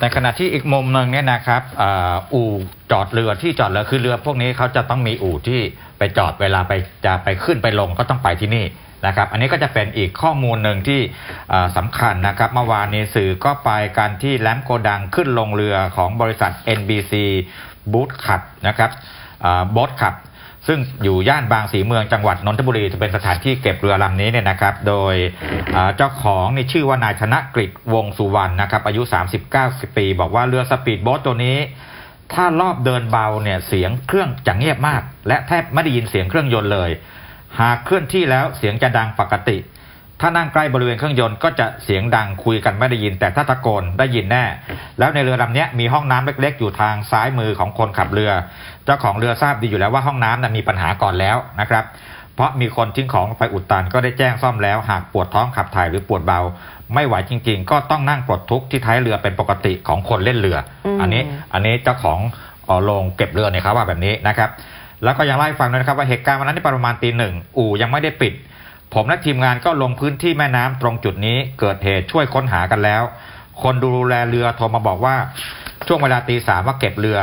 ในขณะที่อีกมุมหนึ่งเนี่ยนะครับออู่จอดเรือที่จอดเรือคือเรือ พวกนี้เขาจะต้องมีอู่ที่ไปจอดเวลาไปจะไปขึ้นไปลงก็ต้องไปที่นี่นะครับ อันนี้ก็จะเป็นอีกข้อมูลหนึ่งที่อ่าสำคัญนะครับ เมื่อวานนี้สื่อก็ไปกันที่แลมโกดังขึ้นลงเรือของบริษัท NBC บูธขับนะครับบอสขับ ซึ่งอยู่ย่านบางสีเมืองจังหวัดนนทบุรีจะเป็นสถานที่เก็บเรือลำนี้เนี่ยนะครับ โดยเจ้าของนี่ชื่อว่านายธนกฤษวงสุวรรณนะครับอายุ 39 ปี บอกว่าเรือสปีดโบ๊ทตัวนี้ ถ้ารอบเดินเบาเนี่ยเสียงเครื่องจะเงียบมาก และแทบไม่ได้ยินเสียงเครื่องยนต์เลย หากเคลื่อนที่แล้วเสียงจะดังปกติ ถ้านั่งใกล้บริเวณเครื่องยนต์ก็จะเสียงดังคุยกันไม่ได้ยิน แต่ถ้าตะโกนได้ยินแน่ แล้วในเรือลำนี้มีห้องน้ำเล็ก ๆ อยู่ทางซ้ายมือของคนขับเรือ เจ้าของเรือทราบดีอยู่แล้วว่าห้องน้ำนะมีปัญหาก่อนแล้วนะครับเพราะมีคนทิ้งของไปอุดตันก็ได้แจ้งซ่อมแล้ว หากปวดท้องขับถ่ายหรือปวดเบา ไม่ไหวจริง ๆ ก็ต้องนั่งปลดทุกข์ที่ท้ายเรือเป็นปกติของคนเล่นเรืออ,อันนี้อันนี้เจ้าของออโรงเก็บเรือเนี่ยครับว่าแบบนี้นะครับ แล้วก็ยังเล่าให้ฟังด้วยนะครับว่าเหตุการณ์วันนั้นที่ประมาณตีหนึ่งอู่ยังไม่ได้ปิด ผมและทีมงานก็ลงพื้นที่แม่น้ำตรงจุดนี้เกิดเหตุช่วยค้นหากันแล้ว คนดูแลเรือโทรมาบอกว่าช่วงเวลาตีสามว่าเก็บเรือ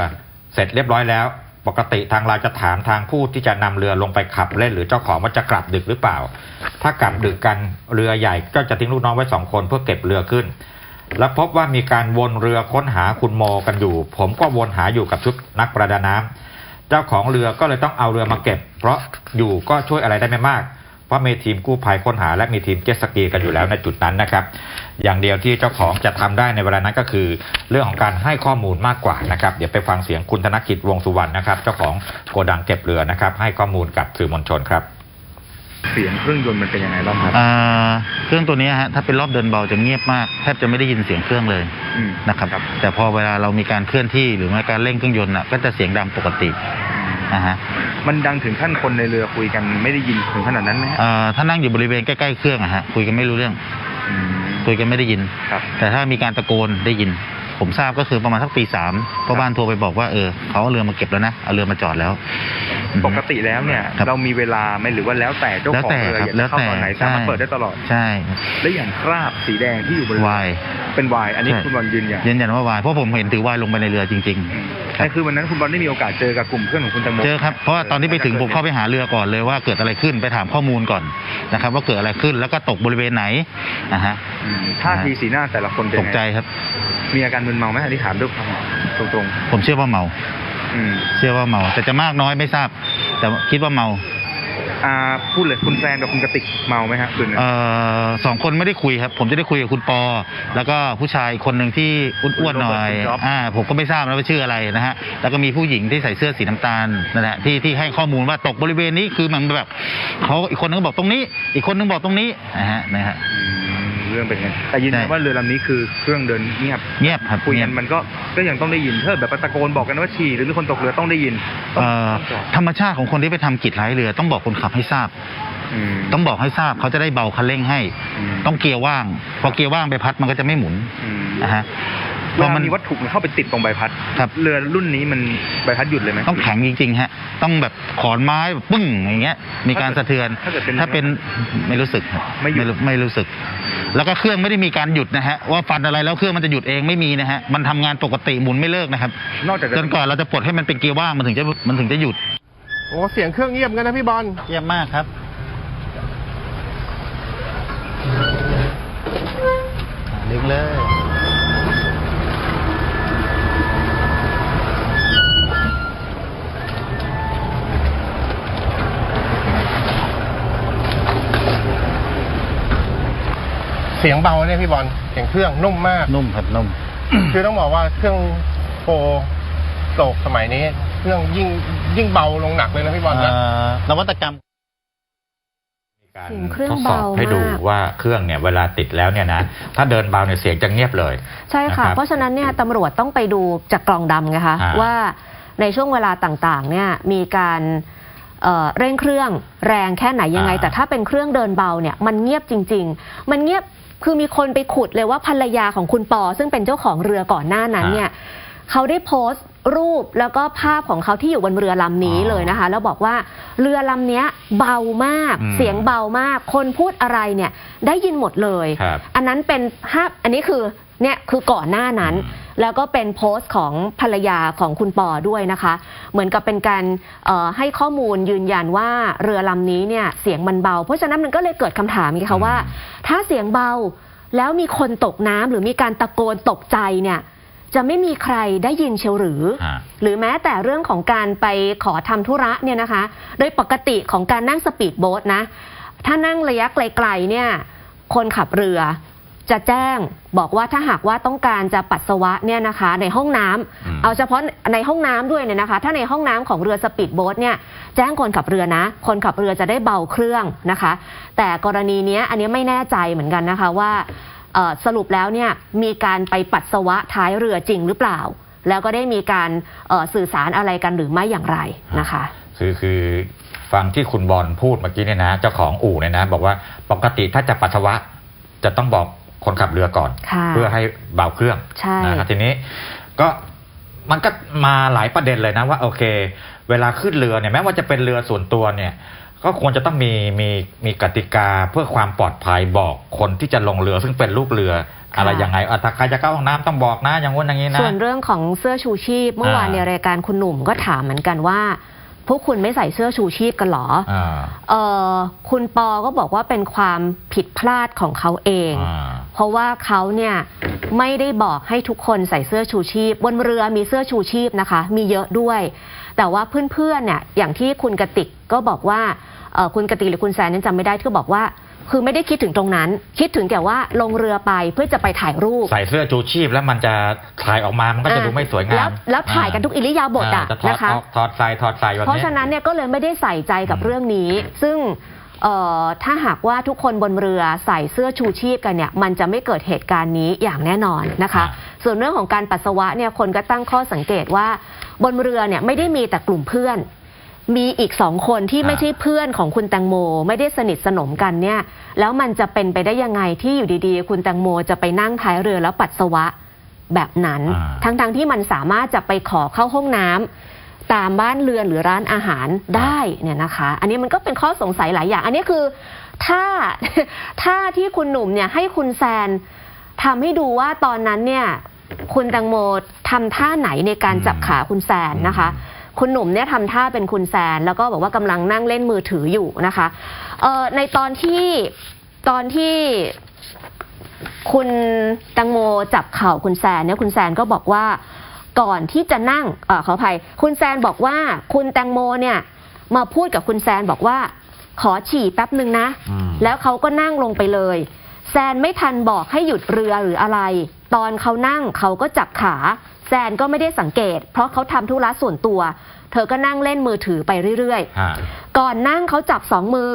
เสร็จเรียบร้อยแล้ว ปกติทางเราจะถามทางผู้ที่จะนำเรือลงไปขับเล่น หรือเจ้าของว่าจะกลับดึกหรือเปล่า ถ้ากลับดึกกันเรือใหญ่ก็จะทิ้งลูกน้องไว้สองคนเพื่อเก็บเรือขึ้น แล้วพบว่ามีการวนเรือค้นหาคุณโมกันอยู่ ผมก็วนหาอยู่กับชุดนักประดาน้ำเจ้าของเรือก็เลยต้องเอาเรือมาเก็บ เพราะอยู่ก็ช่วยอะไรได้ไม่มาก เพราะมีทีมกู้ภัยค้นหา และมีทีมเจ็ตสกีกันอยู่แล้วในจุดนั้นนะครับ อย่างเดียวที่เจ้าของจะทำได้ในเวลานั้นก็คือ เรื่องของการให้ข้อมูลมากกว่านะครับ เดี๋ยวไปฟังเสียงคุณธนกิจวงสุวรรณนะครับ เจ้าของโกดังเก็บเรือนะครับ ให้ข้อมูลกับสื่อมวลชนครับเสียงเครื่องยนต์มันเป็นยังไงบ้างครับอ่าเครื่องตัวเนี้ยฮะถ้าเป็นรอบเดินเบาจะเงียบมากแทบจะไม่ได้ยินเสียงเครื่องเลยอืมนะครับ แต่พอเวลาเรามีการเคลื่อนที่หรือว่าการเร่งเครื่องยนต์น่ะก็จะเสียงดังปกติ นะฮะ มันดังถึงขั้นคนในเรือคุยกันไม่ได้ยินถึงขนาดนั้นไหมฮะอ่าถ้านั่งอยู่บริเวณใกล้ๆเครื่องอะฮะคุยกันไม่รู้เรื่อง อืมคุยกันไม่ได้ยิน ครับ แต่ถ้ามีการตะโกนได้ยิน ผมทราบก็คือประมาณสักตีสามพ่อบ้านโทรไปบอกว่าเออเขาเอาเรือมาเก็บแล้วนะเอาเรือมาจอดแล้วอือฮึ ปกติแล้วเนี่ย ครับเรามีเวลาไหมหรือว่าแล้วแต่เจ้าแล้วของแต่เรือครับอยากแล้จะวเข้าแต่ตอนไหนสามารถใช่ เปิดได้ตลอด ใช่และอย่างคราบสีแดงที่อยู่บนเรือวาย เป็นวายอันนี้ใช่ คุณบอลยืนยันยืนยันว่าวายเพราะผมเห็นถือวายลงไปในเรือจริง อืมๆครับนั่นคือวันนั้นคุณบอลได้มีโอกาสเจอกับกลุ่มเพื่อนของคุณตังโมเจอครับเพราะว่าตอนที่ไปถึงผมเข้าไปหาเรือก่อนเลยว่าเกิดอะไรขึ้นไปถามข้อมูลก่อนนะครับว่าเกิดอะไรขึ้นแล้วก็ตกบริเวณไหนนะฮะอืมท่าทีสีหน้าแต่ละคนเป็นตกใจไงครับ มีอาการมึนเมาไหมอันนี้ถามด้วยความตรงผมเชื่อว่าเมาๆ อืมเชื่อว่าเมา แต่จะมากน้อยไม่ทราบ แต่คิดว่าเมาอ่าพูดเลยคุณแซนกับคุณกติกเมาไหมฮะคืนนั้นเอ่อสองคนไม่ได้คุยครับ ผมจะได้คุยกับคุณปอ แล้วก็ผู้ชายอีกคนหนึ่งที่อ้วนๆหน่อยคุณจ๊อบอ่าผมก็ไม่ทราบนะว่าชื่ออะไรนะฮะแล้วก็มีผู้หญิงที่ใส่เสื้อสีน้ำตาลนั่นแหละที่ที่ให้ข้อมูลว่าตกบริเวณนี้คือมันแบบเขาอีกคนนึงก็บอกตรงนี้ อีกคนนึงบอกตรงนี้นะฮะนะฮะ อืมเรื่องเป็นไงแต่ยืนยันใช่ ว่าเรือลำนี้คือเครื่องเดินเงียบเงียบครับคุยเงีกัยนบมันก็ ก็ยังต้องได้ยินถ้าแบบตะโกนบอกกันว่าฉี่หรือมีคนตกเรือต้องได้ยินธรรมชาติของคนที่ไปทำกิจไร้เรือ ต้องบอกคนขับให้ทราบต้องบอกให้ทราบเขาจะได้เบาคันเร่งให้ ต้องเกียร์ว่าง พอเกียร์ว่างใบพัดมันก็จะไม่หมุนนะฮะเวเพราะลามันมีวัตถุเข้าไปติดตรงใบพัดครับเรือรุ่นนี้มันใบพัดหยุดเลยไหมต้องแข็งจริงๆฮะ ต้องแบบขอนไม้แบบปึ้งอย่างเงี้ย มีการสะเทือน ถ้าเกิดเป็นถ้าเป็นไม่รู้สึก ไม่หยุดไม่รู้สึก แล้วก็เครื่องไม่ได้มีการหยุดนะฮะว่าฟันอะไรแล้วเครื่องมันจะหยุดเองไม่มีนะฮะมันทำงานปกติหมุนไม่เลิกนะครับนอกจากจะ จนกว่าเราจะปลดให้มันเป็นเกียร์ว่างมันถึงจะมันถึงจะหยุดโอ้เสียงเครื่องเงียบกันนะพี่บอลเยี่ยมมากครับ ดึงเลย เสียงเบาเนี่ยพี่บอลเสียงเครื่องนุ่มมาก นุ่มครับนุ่ม คือต้องบอกว่าเครื่องโฟร์โศกสมัยนี้ เครื่องยิ่งยิ่งเบาลงหนักเลยนะพี่บอลนะเอ่อนวัตกรรมมีการเสียงเครื่องทดสอบเบามากให้ดูว่าเครื่องเนี่ยเวลาติดแล้วเนี่ยนะถ้าเดินเบาเนี่ยเสียงจะเงียบเลย ใช่ค่ะนะครับเพราะฉะนั้นเนี่ยตำรวจต้องไปดูจากกล่องดำไงคะอ่าว่าในช่วงเวลาต่างๆเนี่ยมีการ เอ่อเร่งเครื่องแรงแค่ไหนยังไง แต่ถ้าเป็นเครื่องเดินเบาเนี่ยมันเงียบจริง ๆ มันเงียบคือมีคนไปขุดเลยว่าภรรยาของคุณปอ ซึ่งเป็นเจ้าของเรือก่อนหน้านั้นเนี่ยเขาได้โพสต์รูปแล้วก็ภาพของเขาที่อยู่บนเรือลำนี้เลยนะคะ แล้วบอกว่าเรือลำเนี้ยเบามากอืมเสียงเบามาก คนพูดอะไรเนี่ยได้ยินหมดเลยครับอันนั้นเป็นภาพอันนี้คือเนี่ยคือก่อนหน้านั้นอืม แล้วก็เป็นโพสต์ของภรรยาของคุณปอด้วยนะคะ เหมือนกับเป็นการเอ่อให้ข้อมูลยืนยันว่าเรือลำนี้เนี่ยเสียงมันเบา เพราะฉะนั้นมันก็เลยเกิดคำถามไงคะว่า ถ้าเสียงเบาแล้วมีคนตกน้ำหรือมีการตะโกนตกใจเนี่ยจะไม่มีใครได้ยินเชียวหรือฮะหรือแม้แต่เรื่องของการไปขอทำธุระเนี่ยนะคะ โดยปกติของการนั่งสปีดโบ๊ทนะ ถ้านั่งระยะไกลๆเนี่ย คนขับเรือ จะแจ้งบอกว่าถ้าหากว่าต้องการจะปัสสาวะเนี่ยนะคะในห้องน้ำอืม เอาเฉพาะในห้องน้ำด้วยเนี่ยนะคะ ถ้าในห้องน้ำของเรือสปีดโบ๊ทเนี่ยแจ้งคนขับเรือนะ คนขับเรือจะได้เบาเครื่องนะคะ แต่กรณีเนี้ยอันนี้ไม่แน่ใจเหมือนกันนะคะว่าเอ่อสรุปแล้วเนี่ยมีการไปปัสสาวะท้ายเรือจริงหรือเปล่า แล้วก็ได้มีการเอ่อสื่อสารอะไรกันหรือไม่อย่างไรนะคะ คือคือฟังที่คุณบอลพูดเมื่อกี้เนี่ยนะ เจ้าของอู่เนี่ยนะ บอกว่าปกติถ้าจะปัสสาวะจะต้องบอก คนขับเรือก่อนค่ะเพื่อให้เบาเครื่องใช่นะครับทีนี้ก็มันก็มาหลายประเด็นเลยนะว่าโอเค เวลาขึ้นเรือเนี่ยแม้ว่าจะเป็นเรือส่วนตัวเนี่ย ก็ควรจะต้องมีมีมีกติกาเพื่อความปลอดภัยบอกคนที่จะลงเรือซึ่งเป็นลูกเรืออะไรค่ะยังไงอะถ้าใครจะเข้าห้องน้ำต้องบอกนะอย่างงู้นอย่างนี้นะส่วนเรื่องของเสื้อชูชีพ เมื่อวานอ่าในรายการคุณหนุ่มก็ถามเหมือนกันว่า พวกคุณไม่ใส่เสื้อชูชีพกันเหรออ่าเออคุณปอก็บอกว่าเป็นความผิดพลาดของเขาเองอ่าเพราะว่าเขาเนี่ยไม่ได้บอกให้ทุกคนใส่เสื้อชูชีพ บนเรือมีเสื้อชูชีพนะคะ มีเยอะด้วย แต่ว่าเพื่อนๆเนี่ยอย่างที่คุณกติกก็บอกว่าเอ่อคุณกติกหรือคุณแซนนั้นจำไม่ได้ที่บอกว่า คือไม่ได้คิดถึงตรงนั้น คิดถึงแต่ว่าลงเรือไปเพื่อจะไปถ่ายรูป ใส่เสื้อชูชีพแล้วมันจะถ่ายออกมามันก็จะดูไม่สวยงามแล้วแล้วถ่ายกันทุกอิริยาบถอะาจะถอดนะคะออกถอดใส่ถอดใส่แบบเพราะนี้ ฉะนั้นเนี่ยก็เลยไม่ได้ใส่ใจกับอืมเรื่องนี้ ซึ่งเอ่อถ้าหากว่าทุกคนบนเรือใส่เสื้อชูชีพกันเนี่ยมันจะไม่เกิดเหตุการณ์นี้อย่างแน่นอนนะคะ ส่วนเรื่องของการปัสสาวะเนี่ยคนก็ตั้งข้อสังเกตว่า บนเรือเนี่ยไม่ได้มีแต่กลุ่มเพื่อน มีอีกสองคนที่อ่าไม่ใช่เพื่อนของคุณแตงโม ไม่ได้สนิทสนมกันเนี่ย แล้วมันจะเป็นไปได้ยังไงที่อยู่ดีๆ คุณแตงโมจะไปนั่งท้ายเรือแล้วปัสสาวะแบบนั้นอ่าทั้งๆที่มันสามารถจะไปขอเข้าห้องน้ำตามบ้านเรือนหรือร้านอาหารได้เนี่ยนะคะ อันนี้มันก็เป็นข้อสงสัยหลายอย่าง อันนี้คือถ้าถ้าที่คุณหนุ่มเนี่ยให้คุณแซนทำให้ดูว่าตอนนั้นเนี่ยคุณแตงโมทำท่าไหนในการจับขาคุณแซนนะคะ คุณหนุ่มเนี่ยทำท่าเป็นคุณแซน แล้วก็บอกว่ากำลังนั่งเล่นมือถืออยู่นะคะเอ่อในตอนที่ตอนที่คุณแตังโมจับเข่าคุณแซนเนี่ยคุณแซนก็บอกว่าก่อนที่จะนั่งเออขออภัย คุณแซนบอกว่าคุณแตงโมเนี่ยมาพูดกับคุณแซนบอกว่า ขอฉี่แป๊บหนึ่งนะอืมแล้วเขาก็นั่งลงไปเลย แซนไม่ทันบอกให้หยุดเรือหรืออะไร ตอนเขานั่งเขาก็จับขา แซนก็ไม่ได้สังเกต เพราะเขาทำธุระส่วนตัว เธอก็นั่งเล่นมือถือไปเรื่อยๆฮะก่อนนั่งเขาจับสองมือ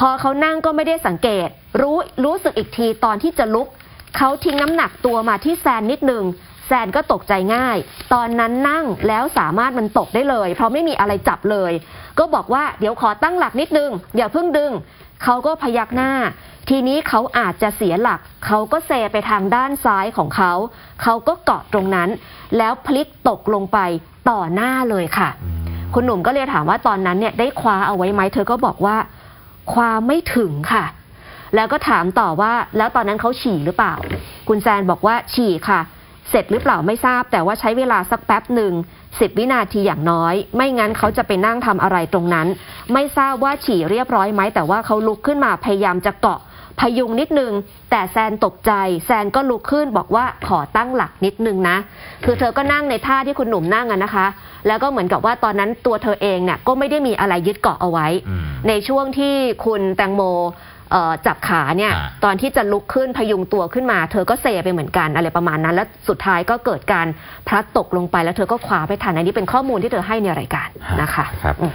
พอเขานั่งก็ไม่ได้สังเกต รู้รู้สึกอีกทีตอนที่จะลุก เขาทิ้งน้ำหนักตัวมาที่แซนนิดนึง แซนก็ตกใจง่าย ตอนนั้นนั่งแล้วสามารถมันตกได้เลย เพราะไม่มีอะไรจับเลย ก็บอกว่าเดี๋ยวขอตั้งหลักนิดนึง อย่าเพิ่งดึง เขาก็พยักหน้า ทีนี้เขาอาจจะเสียหลัก เขาก็เซไปทางด้านซ้ายของเขา เขาก็เกาะตรงนั้น แล้วพลิกตกลงไปต่อหน้าเลยค่ะ คุณหนุ่มก็เลยถามว่าตอนนั้นเนี่ยได้คว้าเอาไว้ไหมเธอก็บอกว่า คว้าไม่ถึงค่ะ แล้วก็ถามต่อว่าแล้วตอนนั้นเขาฉี่หรือเปล่า คุณแซนบอกว่าฉี่ค่ะ เสร็จหรือเปล่าไม่ทราบ แต่ว่าใช้เวลาสักแป๊บหนึ่งสิบวินาทีอย่างน้อย ไม่งั้นเขาจะไปนั่งทำอะไรตรงนั้น ไม่ทราบว่าฉี่เรียบร้อยไหมแต่ว่าเขาลุกขึ้นมาพยายามจะเกาะพยุงนิดนึง แต่แซนตกใจ แซนก็ลุกขึ้นบอกว่าขอตั้งหลักนิดนึงนะ คือเธอก็นั่งในท่าที่คุณหนุ่มนั่งอะนะคะ แล้วก็เหมือนกับว่าตอนนั้นตัวเธอเองเนี่ยก็ไม่ได้มีอะไรยึดเกาะเอาไว้อืมในช่วงที่คุณแตงโมเอ่อ จับขาเนี่ยอ่าตอนที่จะลุกขึ้นพยุงตัวขึ้นมา เธอก็เซไปเหมือนกันอะไรประมาณนั้น แล้วสุดท้ายก็เกิดการพลัดตกลงไปแล้วเธอก็คว้าไปทันอันนี้เป็นข้อมูลที่เธอให้ในรายการนะคะครับอืม